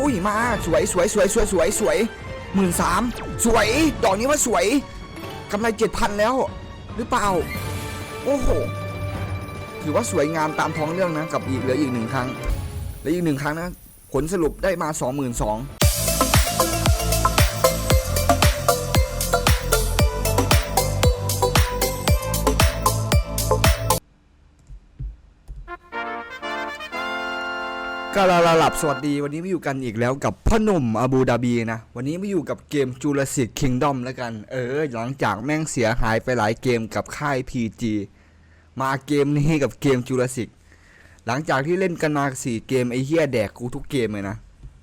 อุ้ยมาสวยสวยสวยสวยสวยสวยหมื่นสามสวย ดอกนี้ว่าสวยกำไรเจ็ดพันแล้ว หรือเปล่า โอ้โหถือว่าสวยงามตามท้องเรื่องนะ กับอีกเหลืออีกหนึ่งครั้งเหลืออีกหนึ่งครั้งนะ ผลสรุปได้มาสองหมื่นสอง ก็ลาลาหลับสวัสดีวันนี้มาอยู่กันอีกแล้วกับพ่อหนุ่มอาบูดาบีนะ วันนี้มาอยู่กับเกม Jurassic Kingdom แล้วกัน เออ หลังจากแม่งเสียหายไปหลายเกมกับค่าย PG มาเกมนี้กับเกม Jurassic หลังจากที่เล่นกันมาสี่เกมไอ้เหี้ยแดกกูทุกเกมเลยนะ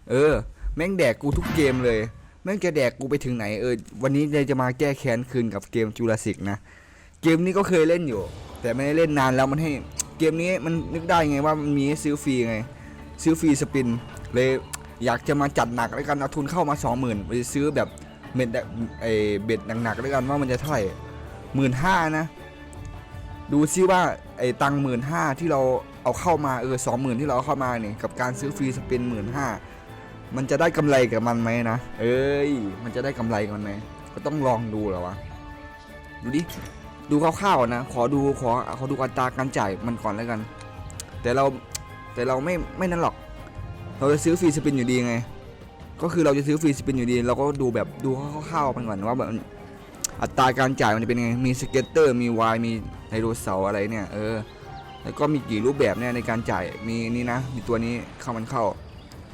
เออ แม่งแดกกูทุกเกมเลย แม่งจะแดกกูไปถึงไหนเออ วันนี้เลยจะมาแก้แค้นคืนกับเกม Jurassic นะ เกมนี้ก็เคยเล่นอยู่ แต่ไม่ได้เล่นนานแล้วมันให้ เกมนี้มันนึกได้ไงว่ามันมีให้ซื้อฟรีไง ซื้อฟรีสปิน เลยอยากจะมาจัดหนักแล้วกันเอาทุนเข้ามา 20,000ไปซื้อแบบเบ็ดไอเบ็ดหนักๆแล้วกันว่ามันจะเท่าไหร่หมื่นห้านะ ดูซิว่าไอ้ตังหมื่นห้าที่เราเอาเข้ามาเออสองหมื่นที่เราเอาเข้ามาเนี่ยกับการซื้อฟรีสปินหมื่นห้ามันจะได้กำไรกับมันไหมนะ เอ้ย มันจะได้กำไรกับมันไหมก็ต้องลองดูแหล้ววะ ดูดิ ดูคร่าวๆนะ ขอดูขอขอดูอัตราการจ่ายมันก่อนแล้วกัน แต่เรา แต่เราไม่ไม่นั่นหรอก เราจะซื้อฟรีสปินอยู่ดีไง ก็คือเราจะซื้อฟรีสปินอยู่ดี เราก็ดูแบบดูคร่าวๆมันก่อนว่าแบบอัตราการจ่ายมันจะเป็นไง มีสเก็ตเตอร์ มีวาย มีไดโนเสาร์อะไรเนี่ย เออ แล้วก็มีกี่รูปแบบเนี่ยในการจ่าย มีนี่นะ มีตัวนี้เข้ามันเข้า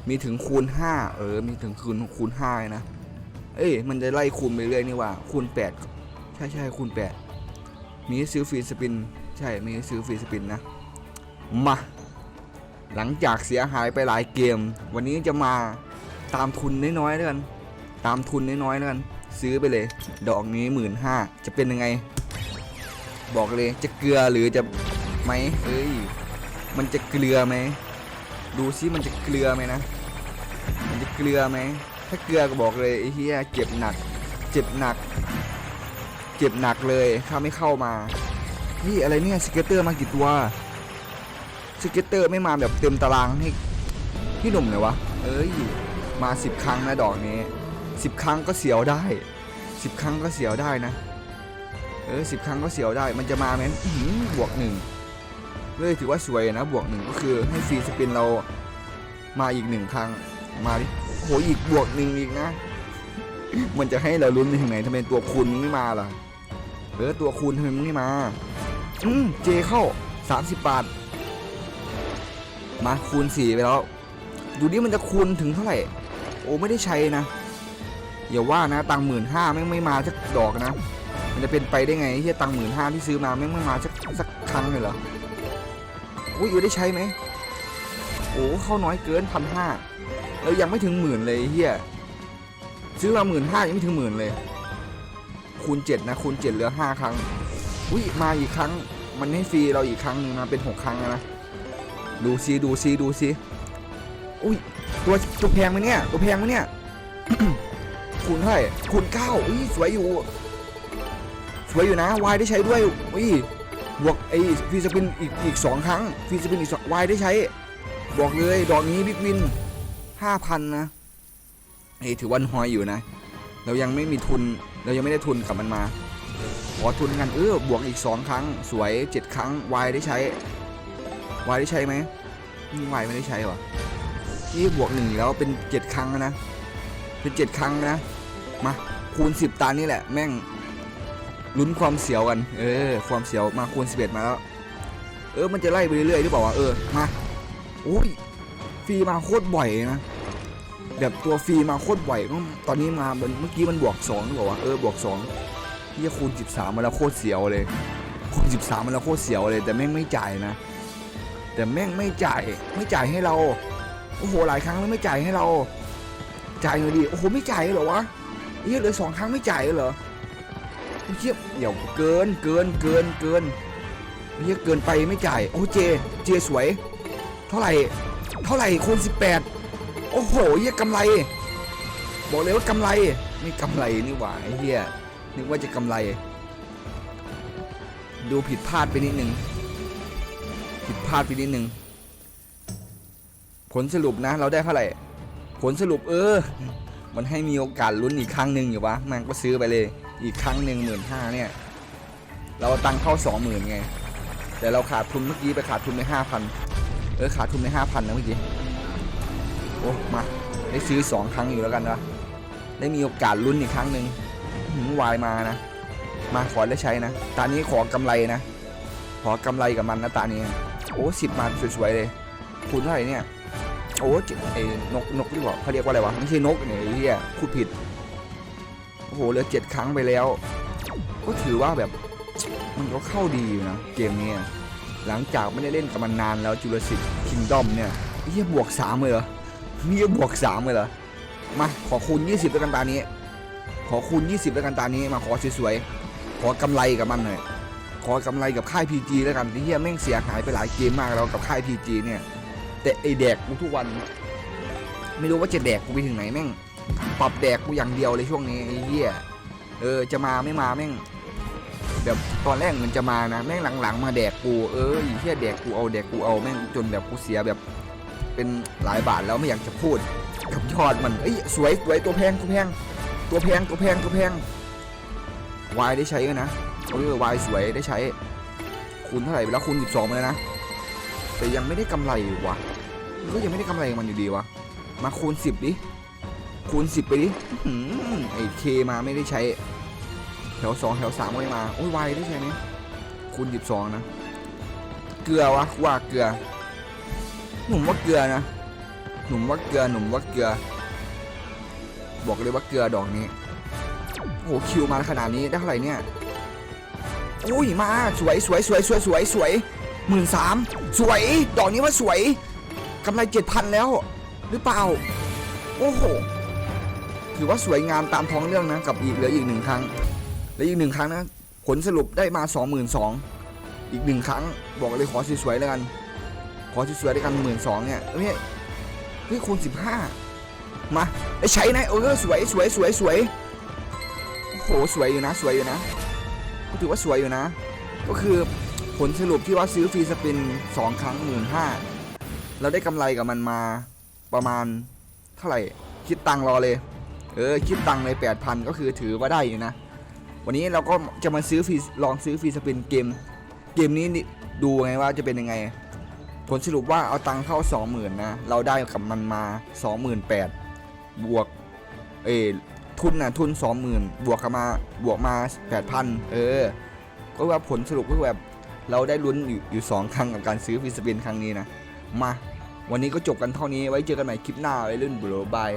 มีถึงคูณ 5 เออ มีถึงคูณคูณ5นะ เอ้ย มันจะไล่คูณไปเรื่อยนี่ว่า คูณ 8 ใช่ใช่คูณ 8 มีซื้อฟรีสปิน ใช่ มีซื้อฟรีสปินนะ มา หลังจากเสียหายไปหลายเกม วันนี้จะมาตามทุนน้อยๆแล้วกัน ตามทุนน้อยๆแล้วกัน ซื้อไปเลย ดอกนี้หมื่นห้าจะเป็นยังไง บอกเลยจะเกลือหรือจะไหมเอ้ยมันจะเกลือไหมดูซิมันจะเกลือไหมนะ มันจะเกลือไหมถ้าเกลือก็บอกเลยไอ้เหี้ยเจ็บหนัก เจ็บหนัก เจ็บหนักเลยถ้าไม่เข้ามานี่อะไรเนี่ยสเก็ตเตอร์มากี่ตัว สเก็ตเตอร์ไม่มาแบบเต็มตารางให้พี่หนุ่มเลยวะ เอ้ย มาสิบครั้งนะดอกนี้สิบครั้งก็เสียวได้สิบครั้งก็เสียวได้นะ เออสิบครั้งก็เสียวได้ มันจะมาไหมอื้อหือบวกหนึ่งเลยถือว่าสวยนะ บวกหนึ่งก็คือให้ฟรีสปินเรามาอีกหนึ่งครั้ง มาดิโหอีกบวกหนึ่งอีกนะ มันจะให้เราลุ้นไปถึงไหนทำไมตัวคูณมึงไม่มาล่ะเออตัวคูณทำไมมึงไม่มา อืมเจเข้า30บาท มาคูณ4ไปแล้วดูดิมันจะคูณถึงเท่าไหร่ โอ้ไม่ได้ใช้นะอย่าว่านะตังหมื่นห้าแม่ไม่มาสักดอกนะ มันจะเป็นไปได้ไงที่ตังหมื่นห้าที่ซื้อมาแม่ไม่มาสักสักครั้งเลยเหรออุ้ยอยู่ได้ใช้ไหมโอ้เข้าน้อยเกินพันห้าแล้วยังไม่ถึงหมื่นเลยเฮียซื้อมาหมื่นห้ายังไม่ถึงหมื่นเลย คูณเจ็ดนะคูณเจ็ดเหลือห้าครั้งอุ้ยมาอีกครั้ง มันให้ฟรีเราอีกครั้งหนึ่งนะเป็นหกครั้งนะ ดูซิดูซิดูซิอุ้ยตัวตัวแพงไหมเนี่ยตัวแพงไหมเนี่ยคูณเท่าไหร่คูณเก้าอุ้ยสวยอยู่ สวยอยู่นะวายได้ใช้ด้วยอุ้ยบวกไอ้ฟีสปินอีกอีกสองครั้งฟีสปินอีกสองวายได้ใช้ บอกเลยดอกนี้บิ๊กวินห้าพันนะเอ้ถือวันหอยอยู่นะ เรายังไม่มีทุนเรายังไม่ได้ทุนกับมันมาขอทุนกันเออบวกอีก2ครั้ง สวย7ครั้งวายได้ใช้ วายได้ใช้ไหมวายไม่ได้ใช้วะนี่บวกหนึ่งแล้วเป็น7ครั้งนะ เป็น7ครั้งนะ มาคูณ10ตานี่แหละ แม่งลุ้นความเสียวกัน เออ ความเสียวมาคูณ11มาแล้ว เออ มันจะไล่ไปเรื่อยๆหรือเปล่าวะ เออ มาโอ้ยฟรีมาโคตรบ่อยนะแบบตัวฟรีมาโคตรบ่อยตอนนี้มาเมื่อกี้มันบวก2หรือเปล่าวะ เออ บวก2ที่คูณ13มมาแล้วโคตรเสียวเลยคูณ13มาแล้วโคตรเสียวเลย แต่แม่งไม่จ่ายนะ แต่แม่งไม่จ่ายไม่จ่ายให้เราโอ้โหหลายครั้งแล้วไม่จ่ายให้เรา จ่ายหน่อยดิโอ้โหไม่จ่ายเหรอวะเฮ้ยเลือสองครั้งไม่จ่ายเหรอเฮ้ยเดี๋ยวเกินเกินเกินเกินเฮ้ยเกินไปไม่จ่ายโอ้เจเจสวย เท่าไหร่เท่าไหร่คูณ18 โอ้โหเฮียกำไร บอกเลยว่ากำไรไม่กำไรนี่หว่าไอ้เฮียนึกว่าจะกำไร ดูผิดพลาดไปนิดนึง ผิดพลาดไปนิดนึง ผลสรุปนะ เราได้เท่าไหร่ ผลสรุปเออ มันให้มีโอกาสลุ้นอีกครั้งหนึ่งอยู่วะมันก็ซื้อไปเลย อีกครั้งหนึ่งหมื่นห้าเนี่ย เราตังค์เข้าสองหมื่นไง แต่เราขาดทุนเมื่อกี้ไปขาดทุนไปห้าพันเออขาดทุนไปห้าพันนะเมื่อกี้ โอ้มาได้ซื้อสองครั้งอยู่แล้วกันนะได้มีโอกาสลุ้นอีกครั้งหนึ่งหืมวายมานะ มาขอได้ใช้นะตานี้ขอกำไรนะ ขอกำไรกับมันนะตานี้โอ้สิบมาสวยๆเลยคูณเท่าไหร่เนี่ยโอ้เจ็ดไอ้นกนกที่บอกเขาเรียกว่าอะไรวะไม่ใช่นกเนี่ยไอ้เหี้ยพูดผิดโอ้โหเหลือเจ็ดครั้งไปแล้ว ก็ถือว่าแบบมันก็เข้าดีอยู่นะเกมนี้หลังจากไม่ได้เล่นกับมันนานแล้วจูเลสิกคิงดอมเนี่ยเหี้ยบวกสามเลยเหรอนี่บวกสามเลยเหรอมาขอคูณ20แล้วกันตานี้ ขอคูณ20แล้วกันตานี้มาขอสวยๆขอกำไรกับมันหน่อย อกำไรกับค่าย PG แล้วกันไอ้เหี้ยแม่งเสียหายไปหลายเกมมากแล้วกับค่าย PG เนี่ย แต่ไอแดกกูทุกวัน ไม่รู้ว่าจะแดกกูไปถึงไหนแม่งปรับแดกกูอย่างเดียวเลยช่วงนี้ไอ้เหี้ยเออจะมาไม่มาแม่งแบบตอนแรกมันจะมานะแม่งหลังๆ มาแดกกูเออไอ้เหี้ยแดกกูเอาแดกกูเอาแม่งจนแบบกูเสียแบบเป็นหลายบาทแล้วไม่อยากจะพูดกับยอดมันเอ้ยสวยสวยตัวแพงตัวแพงตัวแพงตัวแพงตัวแพงวายได้ใช้กัน นะเออวายสวยได้ใช้ คูณเท่าไหร่ไปแล้วคูณ12เลยนะ แต่ยังไม่ได้กำไรวะก็ยังไม่ได้กำไรมันอยู่ดีวะ มาคูณ 10 ดิ คูณ 10 ไปดิไอ้เคมาไม่ได้ใช้ แถว 2 แถว3ไม่มา โอ้ยวายได้ใช้ไหมคูณ 12 นะ เกลือวะว่าเกลือ หนุ่มว่าเกลือนะ หนุ่มว่าเกลือ หนุ่มว่าเกลือ บอกเลยว่าเกลือดอกนี้โอ้โหคิวมาขนาดนี้ได้เท่าไหร่เนี่ย อุ้ยมาสวยสวยสวยสวยสวยสวยหมื่นสามสวย ดอกนี้ว่าสวยกำไรเจ็ดพันแล้ว หรือเปล่า โอ้โหถือว่าสวยงามตามท้องเรื่องนะ กับอีกเหลืออีกหนึ่งครั้งเหลืออีกหนึ่งครั้งนะ ผลสรุปได้มาสองหมื่นสองอีกหนึ่งครั้ง บอกเลยขอสวยๆแล้วกัน ขอสวยๆด้วยกันหมื่นสองเนี่ยเฮ้ยเฮ้ยคูณสิบห้ามาได้ใช้นะเออสวยสวยสวยสวยโอ้โหสวยอยู่นะ สวยอยู่นะ ก็ถือว่าสวยอยู่นะ ก็คือผลสรุปที่ว่าซื้อฟรีสปินสองครั้งหมื่นห้าเราได้กำไรกับมันมาประมาณเท่าไหร่ คิดตังค์รอเลย เออ คิดตังค์เลยแปดพันก็คือถือว่าได้อยู่นะ วันนี้เราก็จะมาซื้อฟรีลองซื้อฟรีสปินเกม เกมนี้ดูไงว่าจะเป็นยังไง ผลสรุปว่าเอาตังค์เข้า 20,000นะ เราได้กับมันมา 28,000บวก เอ ทุนนะทุน20,000บวกกับมาบวกมา8,000เออ ก็ว่าผลสรุปก็แบบเราได้ลุ้นอยู่อยู่สองครั้งกับการซื้อฟิสปินครั้งนี้นะ มา วันนี้ก็จบกันเท่านี้ไว้เจอกันใหม่คลิปหน้าไว้ลุ้นบลูบาย